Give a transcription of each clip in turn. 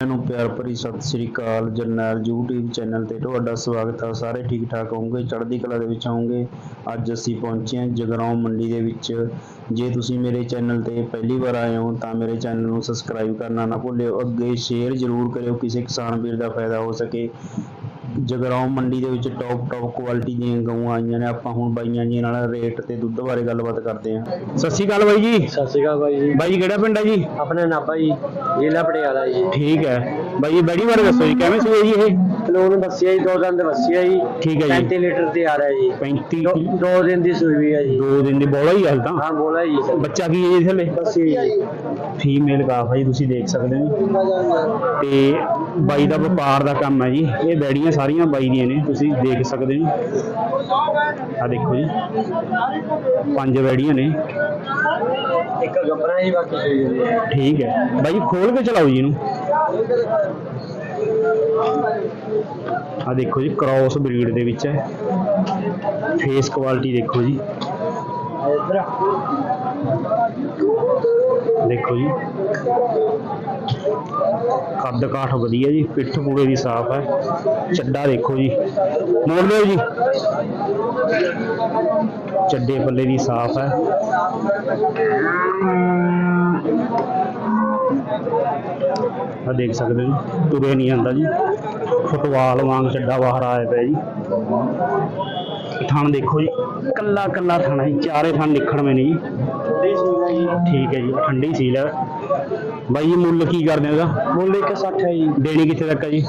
ਨੂੰ ਪਿਆਰ ਭਰੀ ਸਤਿ ਸ੍ਰੀ ਅਕਾਲ ਜਰਨੈਲ YouTube ਚੈਨਲ ਤੇ ਤੁਹਾਡਾ ਸਵਾਗਤ ਹੈ ਸਾਰੇ ਠੀਕ ਠਾਕ ਹੋਵੋਗੇ, ਚੜ੍ਹਦੀ ਕਲਾ ਦੇ ਵਿੱਚ ਹੋਵੋਗੇ। ਅੱਜ ਅਸੀਂ ਪਹੁੰਚੇ ਹਾਂ ਜਗਰਾਉਂ ਮੰਡੀ ਦੇ ਵਿੱਚ। ਜੇ ਤੁਸੀਂ ਮੇਰੇ ਚੈਨਲ ਤੇ ਪਹਿਲੀ ਵਾਰ ਆਏ ਹੋ, ਤਾਂ ਮੇਰੇ ਚੈਨਲ ਨੂੰ ਸਬਸਕ੍ਰਾਈਬ ਕਰਨਾ ਨਾ ਭੁੱਲਿਓ। ਅੱਗੇ ਸ਼ੇਅਰ ਜ਼ਰੂਰ ਕਰਿਓ, ਕਿਸੇ ਕਿਸਾਨ ਵੀਰ ਦਾ ਫਾਇਦਾ ਹੋ ਸਕੇ। ਜਗਰਾਉਂ ਮੰਡੀ ਦੇ ਵਿੱਚ ਟੌਪ ਟੌਪ ਕੁਆਲਿਟੀ ਦੀਆਂ ਗਊਆਂ ਆਈਆਂ ਨੇ। ਆਪਾਂ ਹੁਣ ਬਾਈਆਂ ਜੀ ਨਾਲ ਰੇਟ ਤੇ ਦੁੱਧ ਬਾਰੇ ਗੱਲਬਾਤ ਕਰਦੇ ਹਾਂ। ਸਤਿ ਸ੍ਰੀ ਅਕਾਲ ਬਾਈ ਜੀ। ਸਤਿ ਸ਼੍ਰੀ ਅਕਾਲ ਬਾਈ ਜੀ। ਬਾਈ ਜੀ ਕਿਹੜਾ ਪਿੰਡ ਹੈ ਜੀ? ਆਪਣੇ ਨਾਭਾ ਜੀ ਜ਼ਿਲ੍ਹਾ ਪਟਿਆਲਾ ਜੀ। ਠੀਕ ਹੈ। ਬਾਈ ਜੀ ਬੜੀ ਵਾਰ ਦੱਸੋ ਜੀ ਕਿਵੇਂ ਸੂਏ ਜੀ ਇਹ? ਕਲੋਨ ਬੱਸਿਆ ਜੀ ਦੋ ਦੰਦ ਬੱਸਿਆ ਜੀ। ਠੀਕ ਹੈ ਜੀ। 35 ਲੀਟਰ ਤੇ ਆ ਰਿਹਾ ਜੀ। 35 ਦੋ- ਦੋ ਦਿਨ ਦੀ ਸੂਈ ਵੀ ਹੈ ਜੀ। ਦੋ ਦਿਨ ਦੀ ਬੋਲਾ ਹੀ ਹਲ ਤਾਂ। ਹਾਂ ਬੋਲਾ ਜੀ। ਬੱਚਾ ਕੀ ਹੈ ਜੀ ਥੱਲੇ? ਜੀ। ਫੀਮੇਲ ਕਾਫ ਹੈ ਜੀ ਤੁਸੀਂ ਦੇਖ ਸਕਦੇ ਹੋ। ਤੇ ਬਾਈ ਦਾ ਵਪਾਰ ਦਾ ਕੰਮ ਹੈ ਜੀ। ਇਹ ਬੈੜੀਆਂ ਸਾਰੀਆਂ ਬਾਈ ਦੀਆਂ ਨੇ ਤੁਸੀਂ ਦੇਖ ਸਕਦੇ ਹੋ। ਆ ਦੇਖੋ ਜੀ ਪੰਜ ਬੈੜੀਆਂ ਨੇ। ਇੱਕ ਗੱਬਰਾ ਜੀ ਬਾਕੀ ਹੈ ਠੀਕ ਹੈ। ਬਾਈ ਖੋਲ ਕੇ ਚਲਾਓ ਜੀ ਇਹਨੂੰ। ਆ ਦੇਖੋ ਜੀ ਕ੍ਰਾਸ ਬਰੀਡ ਦੇ ਵਿੱਚ ਹੈ। ਫੇਸ ਕੁਆਲਿਟੀ ਦੇਖੋ ਜੀ। ਇੱਧਰ ਦੇਖੋ ਜੀ। ਕੱਦ ਕਾਠ ਵਧੀਆ ਜੀ ਪਿੱਠ ਪੂਰੇ ਦੀ ਸਾਫ਼ ਹੈ। ਚੱਡਾ ਦੇਖੋ ਜੀ। ਮੋੜ ਲਿਓ ਜੀ। ਚੱਡੇ ਪੱਲੇ ਦੀ ਸਾਫ਼ ਹੈ। ਆ ਦੇਖ ਸਕਦੇ ਹੋ ਜੀ ਤੁਰੇ ਨਹੀਂ ਜਾਂਦਾ ਜੀ। ਫੁੱਟਬਾਲ ਵਾਂਗ ਚੱਡਾ ਬਾਹਰ ਆਇਆ ਪਿਆ ਜੀ। ਥਣ ਦੇਖੋ ਜੀ ਕੱਲਾ ਕੱਲਾ ਥਣ ਹੈ ਜੀ, ਚਾਰੇ ਥਣ ਨਿਖੜਵੇਂ ਨੇ ਜੀ ਜੀ। ਠੀਕ ਹੈ ਜੀ ਠੰਡੀ ਸੀਲ ਹੈ। ਬਾਈ ਜੀ ਮੁੱਲ ਕੀ ਕਰਦੇ ਹੋ ਇਹਦਾ? ਮੁੱਲ 160 ਹੈ ਜੀ। ਦੇਣੀ ਕਿੱਥੇ ਤੱਕ ਹੈ ਜੀ?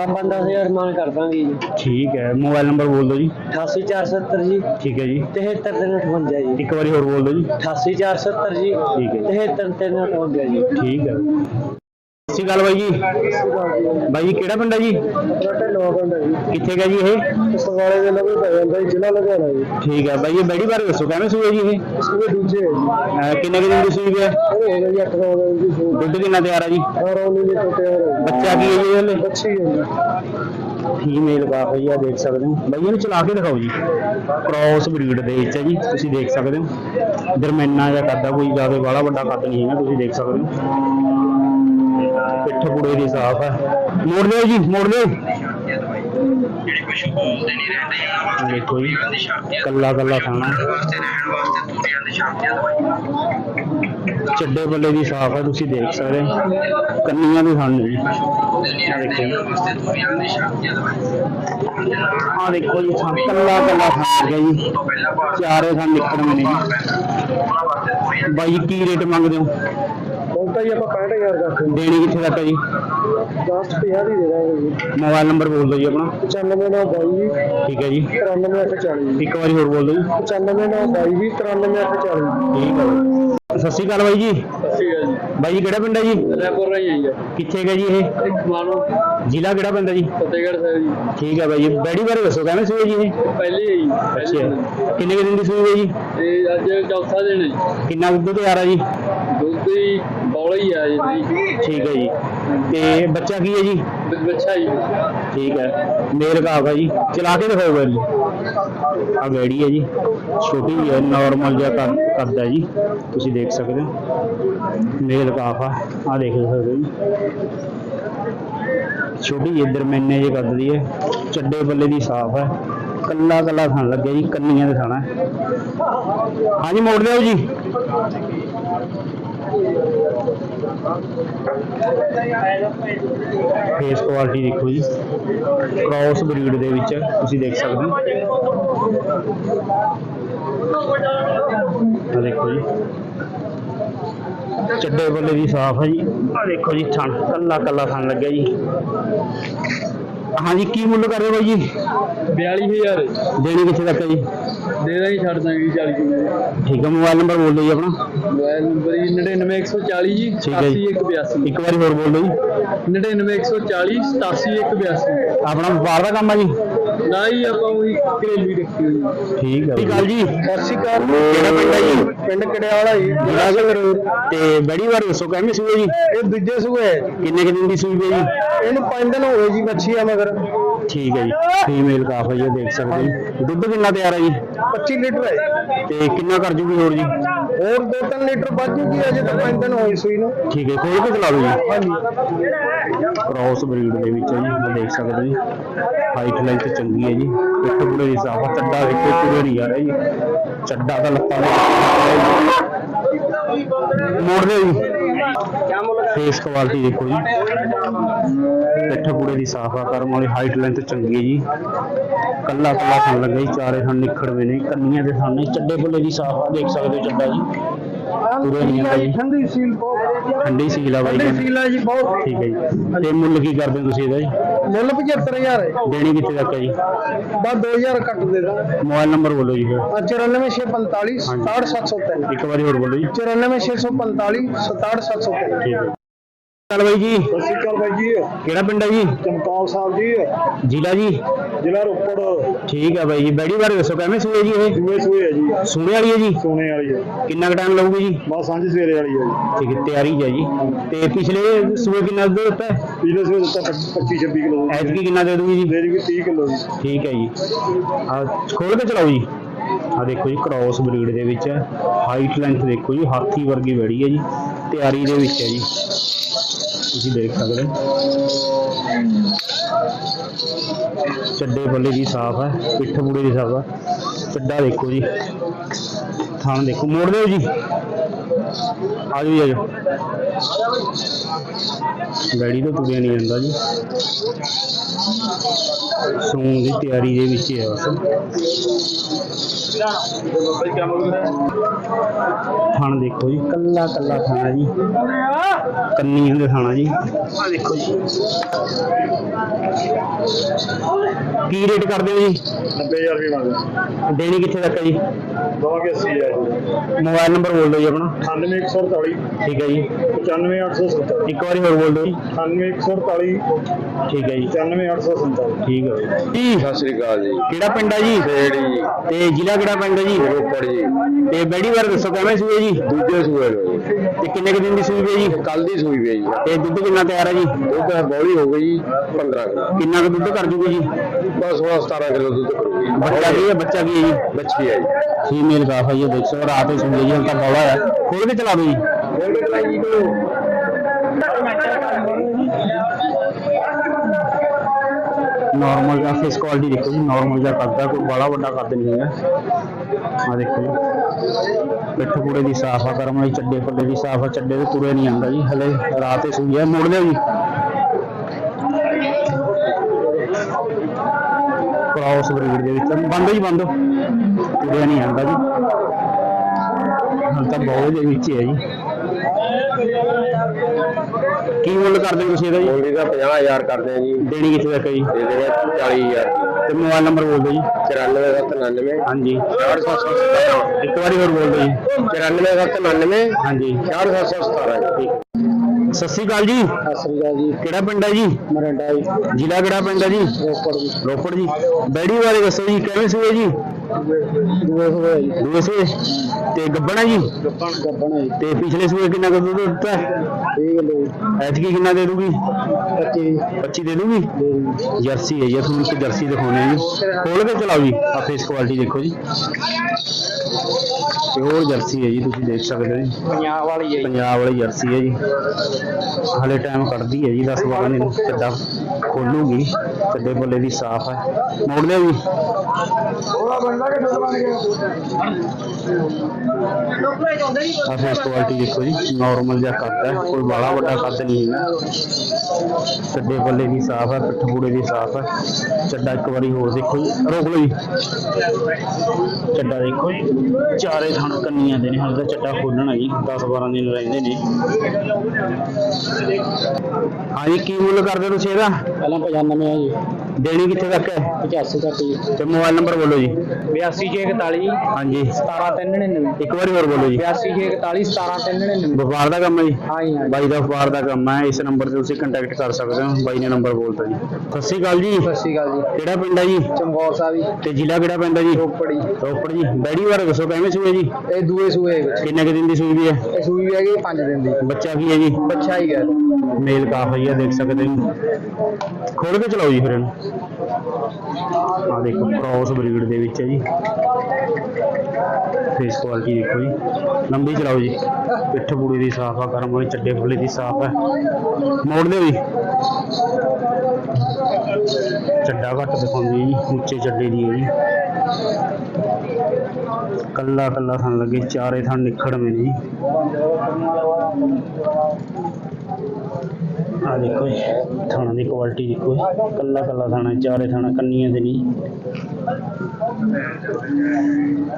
ਆਪਾਂ 10000 ਮਾਨ ਕਰ ਦਾਂਗੇ ਜੀ। ਠੀਕ ਹੈ ਮੋਬਾਈਲ ਨੰਬਰ ਬੋਲ ਦਿਓ ਜੀ। 88470 ਜੀ। ਠੀਕ ਹੈ ਜੀ। 73358 ਜੀ। ਇੱਕ ਵਾਰੀ ਹੋਰ ਬੋਲ ਦਿਓ ਜੀ। 88470 ਜੀ। ਠੀਕ ਹੈ ਜੀ। 73358 ਜੀ। ਠੀਕ ਹੈ। ਸ਼੍ਰੀ ਅਕਾਲ ਬਾਈ ਜੀ। ਬਾਈ ਜੀ ਕਿਹੜਾ ਪਿੰਡ ਹੈ ਜੀ? ਰੋਟੇ ਲੋਕ ਹੁੰਦਾ ਜੀ। ਕਿੱਥੇ ਗਿਆ ਜੀ ਇਹ? ਸਵਾਲੇ ਦੇ ਲਵੇ ਪੈ ਜਾਂਦਾ ਜੀ ਜ਼ਿਲ੍ਹਾ ਲੁਧਿਆਣਾ ਜੀ। ਠੀਕ ਹੈ ਬਾਈ ਇਹ ਬੈੜੀ ਬਾਰੇ ਦੱਸੋ ਕਿਵੇਂ ਸੂਏ ਜੀ ਇਹ? ਸੂਏ ਦੂਜੇ ਹੈ ਜੀ। ਅਹ ਕਿੰਨੇ ਕੁ ਦਿਨ ਦੀ ਸੂਈ ਹੈ ਉਹ ਹੋ ਗਿਆ ਜੀ 8 ਹੋ ਗਿਆ ਜੀ ਸੂਏ ਦੁੱਧ ਕਿੰਨਾ ਤਿਆਰ ਹੈ ਜੀ? ਔਰ ਉਹਨੇ ਜੀ ਟੁੱਟੇ ਹੋ ਰਹੇ ਬੱਚਾ ਕੀ ਹੈ ਜੀ ਇਹਦੇ ਬੱਚੀ ਹੈ ਜੀ। ਫੀਮੇਲ ਕਾਫ ਹੈ ਜੀ ਆਹ ਦੇਖ ਸਕਦੇ ਹੋ। ਬਾਈ ਇਹਨੂੰ ਚਲਾ ਕੇ ਦਿਖਾਓ ਜੀ। ਕ੍ਰਾਸ ਬਰੀਡ ਦੇ ਵਿੱਚ ਹੈ ਜੀ ਤੁਸੀਂ ਦੇਖ ਸਕਦੇ ਹੋ। ਦਰਮਿਆਨਾ ਜਾਂ ਕੱਦ ਆ ਕੋਈ ਜ਼ਿਆਦਾ ਬਾਹਲਾ ਵੱਡਾ ਕੱਦ ਨਹੀਂ ਹੈਗਾ ਤੁਸੀਂ ਦੇਖ ਸਕਦੇ ਹੋ। ਪਿੱਠ ਕੁੜੇ ਦੀ ਸਾਫ਼ ਹੈ। ਮੋੜ ਲਿਓ ਜੀ ਮੋੜ ਲਿਓ ਜਿਹੜੇ ਪਸ਼ੂ ਬੋਲਦੇ ਨਹੀਂ ਰਹਿੰਦੇ ਦੇਖੋ ਜੀ, ਕੱਲਾ ਕੱਲਾ ਖਾਣਾ ਰਹਿਣ ਵਾਸਤੇ ਤੂਰੀਆਂ ਦੀ ਦਵਾਈ ਚੱਡੇ ਬੱਲੇ ਦੀ ਸਾਫ਼ ਹੈ, ਤੁਸੀਂ ਦੇਖ ਸਕਦੇ ਹੋ। ਕੰਨੀਆਂ ਵੀ ਖਾਣ ਨੇ ਜੀ। ਬੋਲਦੇ ਦੇਖੋ ਜੀ, ਥਾਂ ਕੱਲਾ ਕੱਲਾ ਖਾਣ ਗਿਆ ਜੀ। ਚਾਰੇ ਥਾਂ ਨਿਕਲਣੇ ਨੇ ਜੀ ਬਾਈ, ਕੀ ਰੇਟ ਮੰਗਦੇ ਹੋ? ਤਾਂ ਜੀ ਆਪਾਂ 65000 ਦਾ ਦੇਣੀ ਕਿੱਥੇ ਤੱਕ ਹੈ ਜੀ 10 50 ਦੀ ਦੇ ਦਾਂਗੇ ਜੀ। ਮੋਬਾਈਲ ਨੰਬਰ ਬੋਲ ਦਿਓ ਜੀ ਆਪਣਾ। 95 ਨਾਲ 22 ਜੀ ਠੀਕ ਹੈ ਜੀ। 93 840 ਇੱਕ ਵਾਰੀ ਹੋਰ ਬੋਲ ਦਿਓ ਜੀ। 95 ਨਾਲ 22 ਜੀ 93 840 ਠੀਕ ਹੈ ਬਾਈ। ਸਤਿ ਸ਼੍ਰੀ ਅਕਾਲ ਬਾਈ ਜੀ। ਗੱਲ ਜੀ। ਬਾਈ ਜੀ ਕਿਹੜਾ ਪਿੰਡ ਹੈ ਜੀ? ਰੈਪਰ ਰਹੀ ਹੈ ਜੀ ਕਿੱਥੇ ਹੈਗਾ ਜੀ ਇਹ? ਇੱਕ ਮਾਨੋ। ਜ਼ਿਲ੍ਹਾ ਕਿਹੜਾ ਪੈਂਦਾ ਜੀ? ਫਤਿਹਗੜ੍ਹ ਸਾਹਿਬ ਜੀ। ਠੀਕ ਹੈ ਬਾਈ ਜੀ। ਬੈੜੀ ਬਾਰੇ ਦੱਸੋ ਕਿਵੇਂ ਸੂਏ ਜੀ ਇਹ? ਪਹਿਲੀ ਹੈ ਜੀ ਅੱਛਾ। ਕਿੰਨੇ ਕੁ ਦਿਨ ਦੀ ਸੂਈ ਹੈ ਜੀ? ਤੇ ਅੱਜ ਚੌਥਾ ਦਿਨ ਹੈ ਜੀ। ਕਿੰਨਾ ਦੁੱਧ ਤਿਆਰ ਹੈ ਜੀ? ਦੁੱਧ ਹੀ ਬੌਲਾ ਹੀ ਆ ਜੀ। ਠੀਕ ਹੈ ਜੀ। ਤੇ ਬੱਚਾ ਕੀ ਹੈ ਜੀ? ਬੱਚਾ ਜੀ। ਠੀਕ ਹੈ। ਮੇਲ ਕਾਫ ਹੈ ਜੀ। ਚਲਾ ਕੇ ਦਿਖਾਓ ਜੀ। ਆ ਗੈੜੀ ਹੈ ਜੀ। ਛੋਟੀ ਜਿਹੀ ਹੈ ਨਾਰਮਲ ਜਿਹਾ ਹੈ ਜੀ। ਤੁਸੀਂ ਦੇਖ ਸਕਦੇ ਹੋ। ਮੇਲ ਕਾਫ ਆ। ਆ ਦੇਖ ਸਕਦੇ ਹੋ ਜੀ। ਛੋਟੀ ਜਿਹੀ ਦਰਮਿਆਨੇ ਜਿਹੇ ਕੱਦ ਦੀ ਹੈ। ਚੱਡੇ ਬੱਲੇ ਦੀ ਸਾਫ਼ ਹੈ। ਕੱਲਾ ਕੱਲਾ ਥਣ ਲੱਗਿਆ ਜੀ। ਕੰਨੀਆਂ ਦੇ ਥਾਣਾ ਹਾਂਜੀ ਮੋੜ ਲਿਓ ਜੀ। ਫੇਸ ਕੁਆਲਿਟੀ ਦੇਖੋ ਜੀ। ਕ੍ਰਾਸ ਬਰੀਡ ਦੇ ਵਿੱਚ ਹੈ, ਤੁਸੀਂ ਦੇਖ ਸਕਦੇ ਹੋ। ਆ ਦੇਖੋ ਜੀ। ਚੱਡੇ ਬੱਲੇ ਦੀ ਸਾਫ਼ ਹੈ ਜੀ। ਆ ਦੇਖੋ ਜੀ ਥਣ ਕੱਲਾ ਕੱਲਾ ਥਣ ਲੱਗਿਆ ਜੀ। ਹਾਂਜੀ ਕੀ ਮੁੱਲ ਕਰ ਰਹੇ ਹੋ ਬਾਈ ਜੀ? 42000 ਦੇਣੀ ਕਿੱਥੇ ਤੱਕ ਹੈ ਜੀ? ਦੇ ਦਾਂ ਹੀ ਛੱਡ ਦਾਂਗੇ 40 ਰੁਪਏ ਠੀਕ ਹੈ ਮੋਬਾਈਲ ਨੰਬਰ ਬੋਲ ਦਿਓ ਜੀ ਆਪਣਾ। ਮੋਬਾਈਲ ਨੰਬਰ ਜੀ 99140 ਜੀ ਠੀਕ ਹੈ ਜੀ। 88182 ਇੱਕ ਵਾਰੀ ਹੋਰ ਬੋਲ ਦਿਓ ਜੀ। 99140 88182 ਆਪਣਾ ਵਪਾਰ ਦਾ ਕੰਮ ਹੈ ਜੀ? ਨਾ ਹੀ ਆਪਾਂ ਉਹੀ ਘਰੇਲੂ ਹੀ ਰੱਖੀ ਹੋਈ ਹੈ ਠੀਕ ਹੈ ਗੱਲ ਜੀ। ਸਤਿ ਸ਼੍ਰੀ ਅਕਾਲ। ਕਿਹੜਾ ਪਿੰਡ ਹੈ ਜੀ? ਪਿੰਡ ਕੜਿਆਲਾ ਜੀ। ਤੇ ਬੜੀ ਵਾਰ ਦੱਸੋ ਕਿਵੇਂ ਸੂਏ ਜੀ? ਇਹ ਦੂਜੇ ਸੂਏ। ਕਿੰਨੇ ਕੁ ਦਿਨ ਦੀ ਸੂਈ ਹੈ ਜੀ? ਇਹਨੂੰ 5 ਦਿਨ ਹੋਏ ਜੀ ਬੱਚੀ ਆ ਮਗਰ। ਠੀਕ ਹੈ ਜੀ। ਫੀਮੇਲ ਕਾਫ ਹੈ ਜੀ ਇਹ ਦੇਖ ਸਕਦੇ ਹੋ ਦੁੱਧ ਕਿੰਨਾ ਤਿਆਰ ਹੈ ਜੀ? 25 ਲੀਟਰ ਹੈ। ਤੇ ਕਿੰਨਾ ਕਰ ਜੂਗੀ ਹੋਰ ਜੀ? ਹੋਰ 2-3 ਲੀਟਰ ਵੱਧ ਜੂਗੀ ਅਜੇ ਤਾਂ 5 ਦਿਨ ਹੋਏ ਸੂਈ ਨੂੰ। ਠੀਕ ਹੈ ਕੋਈ ਵੀ ਚਲਾ ਦਿਓ ਜੀ। ਹਾਂਜੀ। ਕ੍ਰਾਸ ਬਰੀਡ ਦੇ ਵਿੱਚ ਹੈ ਜੀ ਇਹ ਦੇਖ ਸਕਦੇ ਜੀ। ਹਾਈਟ ਲੈਂਥ ਚੰਗੀ ਹੈ ਜੀ। ਪਿੱਠ ਪੂਰੇ ਦੀ ਸਾਫਾ ਚੱਡਾ ਵੇਖੋ ਪੂਰੇ ਨਹੀਂ ਆ ਰਿਹਾ ਜੀ। ਚੱਡਾ ਤਾਂ ਲੱਤਾਂ ਦੇ ਮੋੜ ਦੇ ਜੀ। ਫੇਸ ਕੁਆਲਿਟੀ ਦੇਖੋ ਜੀ। ਪਿੱਠ ਪੂਰੇ ਦੀ ਸਾਫਾ ਕਰਮ ਵਾਲੀ ਹਾਈਟ ਲੈਂਥ ਚੰਗੀ ਹੈ ਜੀ। ਕੱਲਾ ਕੱਲਾ ਥਣ ਲੱਗਾ ਜੀ ਚਾਰੇ ਥਣ ਨਿਖੜਵੇਂ ਨੇ ਕੰਨੀਆਂ ਦੇ ਨੇ ਚੱਡੇ ਬੁੱਲੇ ਦੀ ਸਾਫਾ ਦੇਖ ਸਕਦੇ ਹੋ ਚੱਡਾ ਜੀ। ਪੂਰੇ ਨਹੀਂ ਆਉਂਦਾ ਜੀ। ਠੰਡੀ ਸੀਲ ਬਹੁਤ। ਠੰਡੀ ਸੀਲ ਆ ਬਾਈ ਠੰਡੀ। ਸੀਲ ਜੀ ਬਹੁਤ। ਠੀਕ ਹੈ ਜੀ। ਤੇ ਮੁੱਲ ਕੀ ਕਰਦੇ ਹੋ ਤੁਸੀਂ ਇਹਦਾ ਜੀ? ਮੁੱਲ 75000 ਹੈ। ਦੇਣੀ ਕਿੱਥੇ ਤੱਕ ਹੈ ਜੀ? ਬਸ 2000 ਕੱਟ ਦੇ ਦਾਂ ਮੋਬਾਈਲ ਨੰਬਰ ਬੋਲੋ ਜੀ ਫਿਰ। 94645 67703 ਇੱਕ ਵਾਰੀ ਹੋਰ ਬੋਲੋ ਜੀ। 94645 67703 ਠੀਕ ਹੈ। ਚੱਲ ਬਾਈ ਜੀ। ਸਤਿ ਸ਼੍ਰੀ ਅਕਾਲ ਬਾਈ ਜੀ। ਕਿਹੜਾ ਪਿੰਡ ਹੈ ਜੀ? ਚਮਕੌਰ ਸਾਹਿਬ ਜੀ। ਜ਼ਿਲ੍ਹਾ ਜੀ? ਜ਼ਿਲ੍ਹਾ ਰੋਪੜ। ਠੀਕ ਹੈ ਬਾਈ ਜੀ। ਬੈੜੀ ਬਾਰੇ ਦੱਸੋ ਕਿਵੇਂ ਸੂਏ ਜੀ ਇਹ? ਦੂਏ ਸੂਏ ਹੈ ਜੀ। ਸੂਣੇ ਵਾਲੀ ਹੈ ਜੀ? ਸੋਨੇ ਵਾਲੀ ਹੈ ਕਿੰਨਾ ਕੁ ਟਾਈਮ ਲੱਗੂਗੀ ਜੀ? ਬਸ ਸਾਂਝੀ ਸਵੇਰੇ ਵਾਲੀ ਹੈ ਜੀ। ਠੀਕ ਹੈ ਤਿਆਰੀ ਹੈ ਜੀ। ਤੇ ਪਿਛਲੇ ਸੂਏ ਕਿੰਨਾ ਦੁੱਧ ਦਿੱਤਾ? ਪਿਛਲੇ ਸੂਏ ਦਿੱਤਾ 25 26 ਕਿਲੋ ਐਤਕੀ ਕਿੰਨਾ ਦੇ ਦੂਗੀ ਜੀ? ਵੀ 30 ਕਿਲੋ ਜੀ। ਠੀਕ ਹੈ ਜੀ। ਆ ਖੋਲ ਕੇ ਚਲਾਓ ਜੀ। ਆ ਦੇਖੋ ਜੀ ਕ੍ਰਾਸ ਬਰੀਡ ਦੇ ਵਿੱਚ ਹਾਈਟ ਲੈਂਥ ਦੇਖੋ ਜੀ ਹਾਥੀ ਵਰਗੀ ਬੜੀ ਹੈ ਜੀ। ਤਿਆਰੀ ਦੇ ਵਿੱਚ ਹੈ ਜੀ। ਤੁਸੀਂ ਦੇਖ ਸਕਦੇ ਹੋ। ਚੱਡੇ ਬੱਲੇ ਜੀ ਸਾਫ਼ ਹੈ ਪਿੱਠ ਪੂੜੇ ਦੀ ਸਾਫ਼ ਹੈ ਚੱਡਾ ਦੇਖੋ ਜੀ। ਥਾਣ ਦੇਖੋ, ਮੋੜ ਦਿਓ ਜੀ। ਆ ਜਾਓ ਜੀ, ਆ ਜਾਓ। ਗਾੜੀ ਤੋਂ ਤੁਰਿਆ ਨਹੀਂ ਜਾਂਦਾ ਜੀ। ਸੂਣ ਦੀ ਤਿਆਰੀ ਦੇ ਵਿੱਚ ਹੀ ਥਣ ਦੇਖੋ ਜੀ ਕੱਲਾ ਕੱਲਾ ਥਾਣਾ ਜੀ। ਕੰਨੀਆਂ ਦੇ ਥਾਣਾ ਜੀ। ਆ ਦੇਖੋ ਜੀ। ਕੀ ਰੇਟ ਕਰਦੇ ਹੋ ਜੀ? 90000 ਰੁਪਏ ਮੰਗਦਾ ਦੇਣੀ ਕਿੱਥੇ ਤੱਕ ਹੈ ਜੀ? ਦਵਾਂਗੇ 80 ਹੈ ਜੀ। ਮੋਬਾਈਲ ਨੰਬਰ ਬੋਲ ਦਿਓ ਜੀ ਆਪਣਾ। 98148 ਠੀਕ ਹੈ ਜੀ। 95847 ਇੱਕ ਵਾਰੀ ਹੋਰ ਬੋਲ ਦਿਓ ਜੀ। 98148 ਠੀਕ ਹੈ ਜੀ। 95847 ਠੀਕ ਹੈ ਜੀ। ਸਤਿ ਸ੍ਰੀ ਅਕਾਲ ਜੀ। ਕਿਹੜਾ ਪਿੰਡ ਹੈ ਜੀ? ਕਿਹੜੀ ਤੇ ਜ਼ਿਲ੍ਹਾ ਕਿਹੜਾ ਪਿੰਡ ਹੈ ਜੀ? ਰੋਪੜ ਜੀ। ਤੇ ਬੈੜੀ ਬਾਰੇ ਦੱਸੋ ਕਿਵੇਂ ਸੂਏ ਜੀ? ਦੂਜੇ ਸੂਏ ਜੀ। ਤੇ ਕਿੰਨੇ ਕੁ ਦਿਨ ਦੀ ਸੂਈ ਹੈ ਜੀ ਕੱਲ ਦੀ ਸੂਈ ਪਈ ਜੀ ਤੇ ਦੁੱਧ ਕਿੰਨਾ ਤਿਆਰ ਹੈ ਜੀ? ਦੁੱਧ ਬੌਲੀ ਹੋ ਗਈ ਜੀ 15 ਕਿਲੋ ਕਿੰਨਾ ਕੁ ਦੁੱਧ ਕਰ ਜੂਗੀ ਜੀ? ਬਸ 16 17 ਕਿਲੋ ਦੁੱਧ ਕਰੂਗੀ ਬੱਚਾ ਕੀ ਹੈ? ਬੱਚਾ ਕੀ ਹੈ ਜੀ? ਬੱਚੀ ਹੈ ਜੀ। ਫੀਮੇਲ ਕਾਫ ਹੈ ਜੀ ਦੇਖ ਰਾਤ ਹੀ ਸੁਣਦੇ ਜੀ ਹੁਣ ਤਾਂ ਬੌਲਾ ਹੈ। ਖੋਲ ਕੇ ਚਲਾ ਦਿਓ ਜੀ। ਹੋਰ ਕਿੰਨਾ ਜੀ। ਨਾਰਮਲ ਜਾਂ ਫੇਸ ਕੁਆਲਿਟੀ ਦੇਖੋ ਜੀ ਨਾਰਮਲ ਜਾਂ ਕਰਦਾ, ਕੋਈ ਬੜਾ ਵੱਡਾ ਕੱਦ ਨਹੀਂ ਹੈਗਾ ਆ ਦੇਖੋ ਪਿੱਠ ਪੂੜੇ ਦੀ ਸਾਫ਼ ਆ, ਕਰਮ ਵਾਲੀ ਚੱਡੇ ਪੱਲੇ ਦੀ ਸਾਫ਼ ਆ, ਚੱਡੇ ਦੇ ਤੁਰੇ ਨਹੀਂ ਆਂਦਾ ਜੀ, ਹਲੇ ਰਾਤ ਹੀ ਸੂਈ ਹੈ ਮੋੜ ਲਿਓ ਜੀ। ਕ੍ਰਾਸ ਬਰੀਡ ਦੇ ਵਿੱਚ, ਬੰਦ ਜੀ, ਬੰਦ। ਤੁਰਿਆ ਨਹੀਂ ਆਂਦਾ ਜੀ। ਹੁਣ ਤਾਂ ਬਹੁਤ ਦੇ ਵਿੱਚ ਹੀ ਹੈ ਜੀ। ਕੀ ਮੁੱਲ ਕਰਦੇ ਹੋ ਤੁਸੀਂ ਇਹਦਾ ਜੀ? ਬੋਲੀ ਦਾ 50000 ਕਰਦੇ ਆ ਜੀ। ਦੇਣੀ ਕਿੱਥੇ ਤੱਕ ਹੈ ਜੀ ਦੇ ਦੇਣੇ 40000 ਤੇ ਮੋਬਾਈਲ ਨੰਬਰ ਬੋਲ ਦਿਓ ਜੀ। 9499 ਹਾਂਜੀ। 4717 ਇੱਕ ਵਾਰੀ ਹੋਰ ਬੋਲ ਦਿਓ ਜੀ। 9499 ਹਾਂਜੀ। 4717 ਸਤਿ ਸ਼੍ਰੀ ਅਕਾਲ ਜੀ। ਸਤਿ ਸ੍ਰੀ ਅਕਾਲ ਜੀ। ਕਿਹੜਾ ਪਿੰਡ ਹੈ ਜੀ? ਮਰੰਡਾ ਜੀ। ਜ਼ਿਲ੍ਹਾ ਕਿਹੜਾ ਪਿੰਡ ਹੈ ਜੀ? ਰੋਪੜ ਜੀ। ਰੋਪੜ ਜੀ। ਬੈੜੀ ਬਾਰੇ ਦੱਸੋ ਜੀ। ਕਿਵੇਂ ਸੂਏ ਜੀ? ਦੂਏ ਸੂਏ ਜੀ। ਸੂਏ ਤੇ ਗੱਬਣਾ ਜੀ? ਗੱਪਣ ਹੈ ਜੀ। ਤੇ ਪਿਛਲੇ ਸੂਏ ਕਿੰਨਾ ਕੁ ਦੁੱਧ ਦਿੱਤਾ? 20 ਕਿਲੋ ਐਤਕੀ ਕਿੰਨਾ ਦੇ ਦੂਗੀ? 25 25 ਦੇ ਦੂਗੀ? ਜਰਸੀ ਹੈ ਜੀ ਤੁਹਾਨੂੰ ਇੱਕ ਜਰਸੀ ਦਿਖਾਉਣੀ ਹੈ ਜੀ। ਖੋਲ ਕੇ ਚਲਾਓ ਜੀ। ਆ ਫੇਸ ਕੁਆਲਿਟੀ ਦੇਖੋ ਜੀ। ਪਿਓਰ ਜਰਸੀ ਹੈ ਜੀ ਤੁਸੀਂ ਦੇਖ ਸਕਦੇ ਹੋ ਜੀ। ਪੰਜਾਬ ਵਾਲੀ ਹੈ ਪੰਜਾਬ ਵਾਲੀ ਜਰਸੀ ਹੈ ਜੀ। ਹਲੇ ਟਾਈਮ ਕੱਢਦੀ ਹੈ ਜੀ 10 12 ਦਿਨ ਚੱਡਾ ਖੋਲੂਗੀ। ਚੱਡੇ ਬੱਲੇ ਦੀ ਸਾਫ਼ ਹੈ। ਮੋੜ ਲਿਆ ਜੀ। ਥੋੜਾ ਬੰਦਾ ਕਿ ਦੁੱਧ ਬਣ ਗਿਆ? ਆ ਫੇਸ ਕੁਆਲਿਟੀ ਦੇਖੋ ਜੀ ਨਾਰਮਲ ਜਿਹਾ ਕੱਦ ਹੈ ਕੋਈ ਬਾਲਾ ਵੱਡਾ ਕੱਦ ਨਹੀਂ ਹੈਗਾ। ਚੱਡੇ ਬੱਲੇ ਦੀ ਸਾਫ਼ ਹੈ ਪਿੱਠ ਪੂੜੇ ਦੀ ਸਾਫ਼ ਹੈ। ਚੱਡਾ ਇੱਕ ਵਾਰੀ ਹੋਰ ਦੇਖੋ ਜੀ ਰੋਕ ਲਓ ਜੀ। ਚੱਡਾ ਦੇਖੋ ਜੀ ਚਾਰੇ ਥਣ ਕੰਨੀਆਂ ਦੇ ਨੇ ਹਾਲੇ ਤਾਂ ਚੱਡਾ ਖੋਲਣਾ ਜੀ 10 12 ਦਿਨ ਰਹਿੰਦੇ ਨੇ। ਹਾਂਜੀ ਕੀ ਮੁੱਲ ਕਰਦੇ ਹੋ ਤੁਸੀਂ ਇਹਦਾ? ਪਹਿਲਾਂ 95 ਹੈ ਜੀ। ਦੇਣੀ ਕਿੱਥੇ ਤੱਕ ਹੈ? 85 ਤੱਕ ਜੀ। ਤੇ ਮੋਬਾਈਲ ਨੰਬਰ ਬੋਲੋ ਜੀ। 82 6 41 ਹਾਂਜੀ। 17 399 ਇੱਕ ਵਾਰੀ ਹੋਰ ਬੋਲੋ ਜੀ। 82 6 41 17 399 ਵਪਾਰ ਦਾ ਕੰਮ ਹੈ ਜੀ? ਹਾਂ ਜੀ ਜੀ। ਬਾਈ ਦਾ ਵਪਾਰ ਦਾ ਕੰਮ ਹੈ। ਇਸ ਨੰਬਰ ਤੇ ਤੁਸੀਂ ਕੰਟੈਕਟ ਕਰ ਸਕਦੇ ਹੋ। ਬਾਈ ਨੇ ਨੰਬਰ ਬੋਲਤਾ ਜੀ। ਸਤਿ ਸ਼੍ਰੀ ਅਕਾਲ ਜੀ। ਸਤਿ ਸ਼੍ਰੀ ਅਕਾਲ ਜੀ। ਕਿਹੜਾ ਪਿੰਡ ਹੈ ਜੀ? ਚੰਬੌਰ ਸਾਹਿਬ ਜੀ। ਤੇ ਜ਼ਿਲ੍ਹਾ ਕਿਹੜਾ ਪੈਂਦਾ ਜੀ? ਰੋਪੜੀ ਰੋਪੜ ਜੀ। ਬੈੜੀ ਬਾਰੇ ਦੱਸੋ ਕਿਵੇਂ ਸੂਏ ਜੀ? ਇਹ ਦੂਏ ਸੂਏ ਕਿੰਨੇ ਕੁ ਦਿਨ ਦੀ ਸੂਈ ਵੀ ਹੈ? ਇਹ ਸੂਈ ਵੀ ਹੈਗੀ 5 ਦਿਨ ਦੀ। ਬੱਚਾ ਕੀ ਹੈ ਜੀ? ਬੱਚਾ ਹੀ ਹੈ। ਮੇਲ ਕਾਫ ਹੈ ਜੀ, ਦੇਖ ਸਕਦੇ ਹੋ। ਖੋਲ ਕੇ ਚਲਾਓ ਜੀ ਫਿਰ ਇਹਨੂੰ। ਆ ਦੇਖੋ ਕ੍ਰੋਸ ਬਰੀਡ ਦੇ ਵਿੱਚ ਹੈ ਜੀ। ਫੇਸ ਕੁਆਲਿਟੀ ਦੇਖੋ ਜੀ। ਲੰਬੀ ਚਲਾਓ ਜੀ। ਪਿੱਠ ਪੂੜੀ ਦੀ ਸਾਫ਼ ਆ ਕਰਮ ਵਾਲੀ ਚੱਡੇ ਫੁੱਲੇ ਦੀ ਸਾਫ਼ ਹੈ ਮੋੜ ਦਿਓ ਜੀ। ਚੱਡਾ ਘੱਟ ਦਿਖਾਉਂਦੀ ਜੀ, ਉੱਚੇ ਚੱਡੇ ਦੀ ਹੈ ਜੀ। ਕੱਲਾ ਕੱਲਾ ਥਣ ਲੱਗੇ, ਚਾਰੇ ਥਣ ਨਿਖੜਵੇਂ ਨੇ ਜੀ। ਆ ਦੇਖੋ ਜੀ ਥਾਣਾ ਦੀ ਕੁਆਲਿਟੀ ਦੇਖੋ ਜੀ ਕੱਲਾ ਕੱਲਾ ਥਾਣਾ ਚਾਰੇ ਥਾਣਾ ਕੰਨੀਆਂ ਦੇ ਨਹੀਂ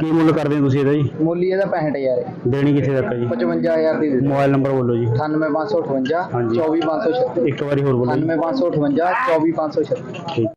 ਕੀ ਮੁੱਲ ਕਰਦੇ ਹੋ ਤੁਸੀਂ ਇਹਦਾ ਜੀ ਮੁੱਲੀ ਇਹਦਾ 65000 ਹੈ ਦੇਣੀ ਕਿੱਥੇ ਤੱਕ ਹੈ ਜੀ 55000 ਦੀ ਦੇ ਦਿਓ। ਮੋਬਾਈਲ ਨੰਬਰ ਬੋਲੋ ਜੀ 98558 ਹਾਂਜੀ। 24536 ਇੱਕ ਵਾਰੀ ਹੋਰ ਬੋਲੋ ਜੀ 98558 24536 ਠੀਕ